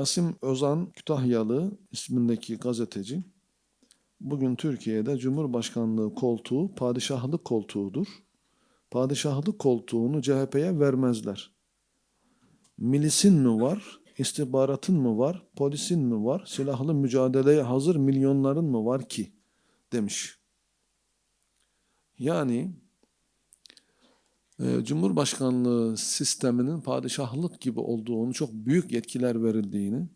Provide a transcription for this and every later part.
Rasim Özan Kütahyalı ismindeki gazeteci bugün Türkiye'de Cumhurbaşkanlığı koltuğu padişahlık koltuğudur. Padişahlık koltuğunu CHP'ye vermezler. Milisin mi var, istihbaratın mı var, polisin mi var, silahlı mücadeleye hazır milyonların mı var ki demiş. Yani Cumhurbaşkanlığı sisteminin padişahlık gibi olduğunu, çok büyük yetkiler verildiğini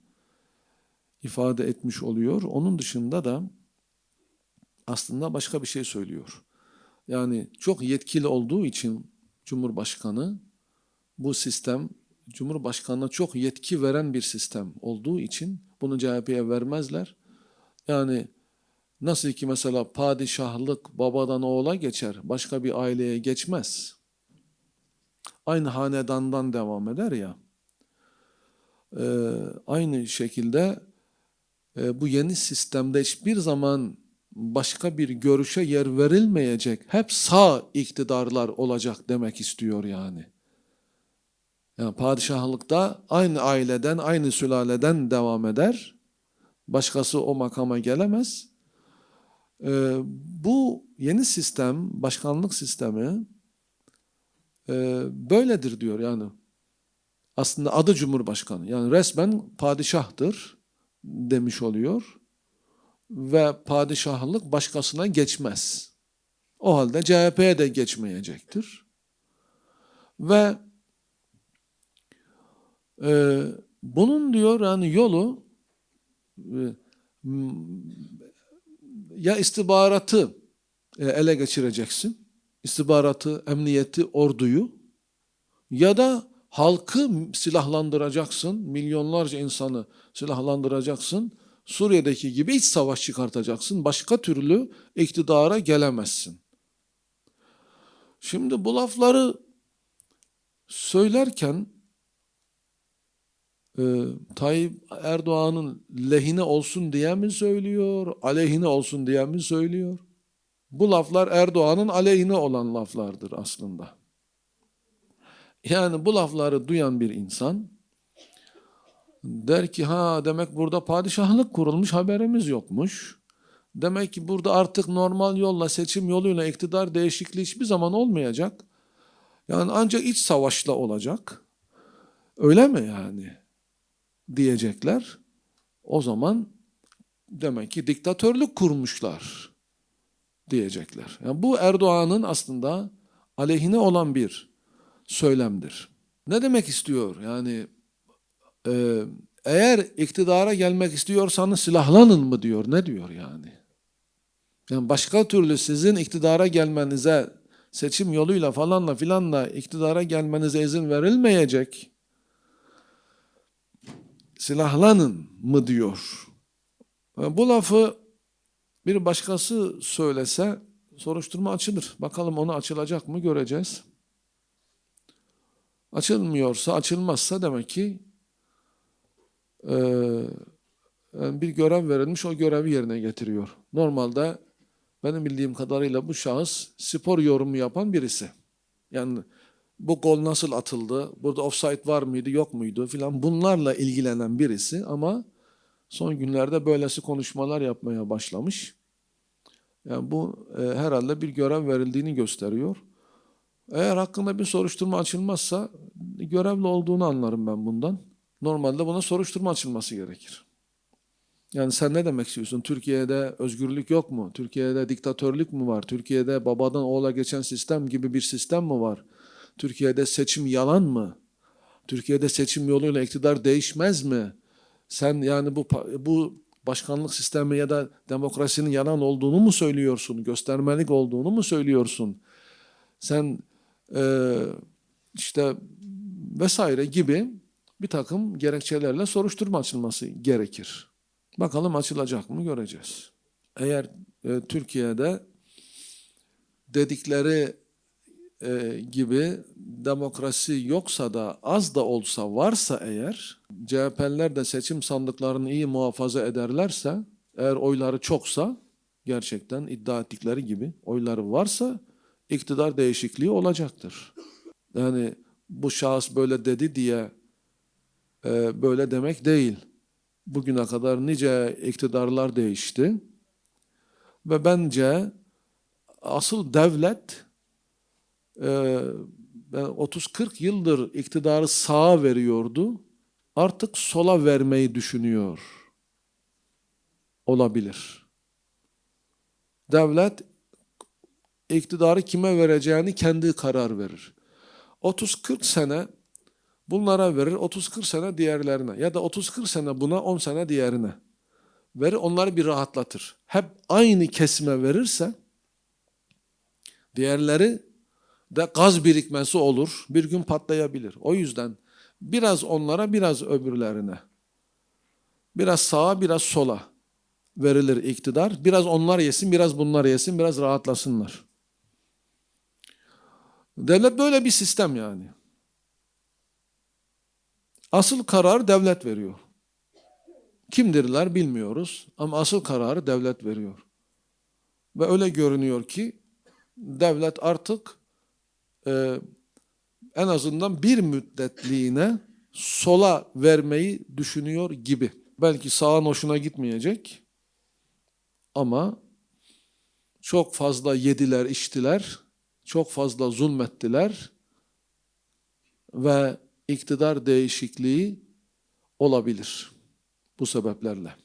ifade etmiş oluyor. Onun dışında da aslında başka bir şey söylüyor. Yani çok yetkili olduğu için Cumhurbaşkanı bu sistem Cumhurbaşkanına çok yetki veren bir sistem olduğu için bunu CHP'ye vermezler. Yani nasıl ki mesela padişahlık babadan oğula geçer, başka bir aileye geçmez aynı hanedandan devam eder ya. Ee, aynı şekilde e, bu yeni sistemde hiçbir zaman başka bir görüşe yer verilmeyecek. Hep sağ iktidarlar olacak demek istiyor yani. Yani padişahlıkta aynı aileden, aynı sülaleden devam eder. Başkası o makama gelemez. Ee, bu yeni sistem, başkanlık sistemi e, böyledir diyor yani. Aslında adı Cumhurbaşkanı. Yani resmen padişahtır demiş oluyor. Ve padişahlık başkasına geçmez. O halde CHP'ye de geçmeyecektir. Ve e, bunun diyor yani yolu e, ya istihbaratı e, ele geçireceksin istihbaratı, emniyeti, orduyu ya da halkı silahlandıracaksın, milyonlarca insanı silahlandıracaksın. Suriye'deki gibi iç savaş çıkartacaksın. Başka türlü iktidara gelemezsin. Şimdi bu lafları söylerken e, Tayyip Erdoğan'ın lehine olsun diye mi söylüyor, aleyhine olsun diye mi söylüyor? Bu laflar Erdoğan'ın aleyhine olan laflardır aslında. Yani bu lafları duyan bir insan der ki ha demek burada padişahlık kurulmuş haberimiz yokmuş. Demek ki burada artık normal yolla seçim yoluyla iktidar değişikliği hiçbir zaman olmayacak. Yani ancak iç savaşla olacak. Öyle mi yani? Diyecekler. O zaman demek ki diktatörlük kurmuşlar diyecekler. Yani bu Erdoğan'ın aslında aleyhine olan bir söylemdir. Ne demek istiyor? Yani e, eğer iktidara gelmek istiyorsanız silahlanın mı diyor? Ne diyor yani? Yani başka türlü sizin iktidara gelmenize seçim yoluyla falanla filanla iktidara gelmenize izin verilmeyecek. Silahlanın mı diyor. Yani bu lafı bir başkası söylese soruşturma açılır. Bakalım onu açılacak mı göreceğiz. Açılmıyorsa, açılmazsa demek ki e, bir görev verilmiş, o görevi yerine getiriyor. Normalde benim bildiğim kadarıyla bu şahıs spor yorumu yapan birisi. Yani bu gol nasıl atıldı, burada offside var mıydı, yok muydu filan bunlarla ilgilenen birisi ama son günlerde böylesi konuşmalar yapmaya başlamış. Yani bu e, herhalde bir görev verildiğini gösteriyor. Eğer hakkında bir soruşturma açılmazsa görevli olduğunu anlarım ben bundan. Normalde buna soruşturma açılması gerekir. Yani sen ne demek istiyorsun? Türkiye'de özgürlük yok mu? Türkiye'de diktatörlük mü var? Türkiye'de babadan oğula geçen sistem gibi bir sistem mi var? Türkiye'de seçim yalan mı? Türkiye'de seçim yoluyla iktidar değişmez mi? Sen yani bu bu başkanlık sistemi ya da demokrasinin yalan olduğunu mu söylüyorsun? Göstermelik olduğunu mu söylüyorsun? Sen e, işte vesaire gibi bir takım gerekçelerle soruşturma açılması gerekir. Bakalım açılacak mı göreceğiz. Eğer e, Türkiye'de dedikleri e, gibi demokrasi yoksa da az da olsa varsa eğer CHP'liler de seçim sandıklarını iyi muhafaza ederlerse eğer oyları çoksa gerçekten iddia ettikleri gibi oyları varsa iktidar değişikliği olacaktır. Yani bu şahıs böyle dedi diye e, böyle demek değil. Bugüne kadar nice iktidarlar değişti. Ve bence asıl devlet ben 30-40 yıldır iktidarı sağa veriyordu. Artık sola vermeyi düşünüyor. Olabilir. Devlet iktidarı kime vereceğini kendi karar verir. 30-40 sene bunlara verir, 30-40 sene diğerlerine ya da 30-40 sene buna, 10 sene diğerine verir, onları bir rahatlatır. Hep aynı kesime verirse diğerleri de gaz birikmesi olur, bir gün patlayabilir. O yüzden biraz onlara, biraz öbürlerine, biraz sağa, biraz sola verilir iktidar. Biraz onlar yesin, biraz bunlar yesin, biraz rahatlasınlar. Devlet böyle bir sistem yani. Asıl karar devlet veriyor. Kimdirler bilmiyoruz ama asıl kararı devlet veriyor. Ve öyle görünüyor ki devlet artık e, en azından bir müddetliğine sola vermeyi düşünüyor gibi. Belki sağın hoşuna gitmeyecek ama çok fazla yediler, içtiler, çok fazla zulmettiler ve iktidar değişikliği olabilir bu sebeplerle.